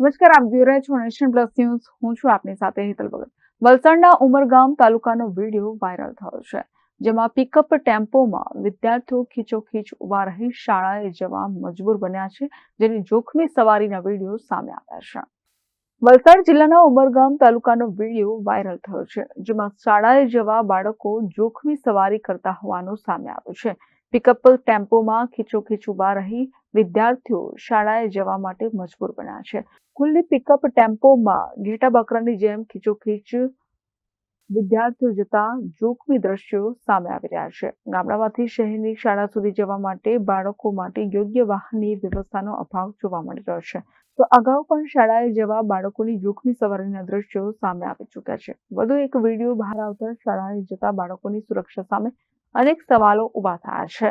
નમસ્કાર, આપ જોઈ રહ્યા છો નેશન પ્લસ ન્યૂઝ. હું છું આપની સાથે હેતલ ભગત. વલસાડના ઉમરગામ તાલુકાનો વીડિયો વાયરલ થયો છે, જેમાં પિકઅપ ટેમ્પોમાં વિદ્યાર્થીઓ ખીચોખીચ ઊભા રહી શાળાએ જવા મજબૂર બન્યા છે, જેની જોખમી સવારીના વીડિયો સામે આવ્યા છે. વલસાડ જિલ્લાના ઉમરગામ તાલુકાનો વીડિયો વાયરલ થયો છે, જેમાં શાળાએ જવા બાળકો જોખમી સવારી કરતા હોવાનું સામે આવ્યું છે પિકઅપ ટેમ્પોમાં ઊભા રહી વિદ્યાર્થીઓ શાળાએ જવા માટે મજબૂર બન્યા છે. ખુલ્લી પિકઅપ ટેમ્પોમાં ઘેટા બકરાની જેમ ખીચોખીચ વિદ્યાર્થીઓ જતા જોખમી દ્રશ્યો સામે આવી રહ્યા છે. ગામડામાંથી શહેરની શાળા સુધી જવા માટે બાળકો માટે યોગ્ય વાહનની વ્યવસ્થાનો અભાવ જોવા મળી રહ્યો છે. તો અગાઉ પણ શાળાએ જવા બાળકોની જોખમી સવારીના દ્રશ્યો સામે આવી ચૂક્યા છે. વધુ એક વીડિયો બહાર આવતા શાળાએ જતા બાળકોની સુરક્ષા સામે અનેક સવાલો ઊભા થયા છે.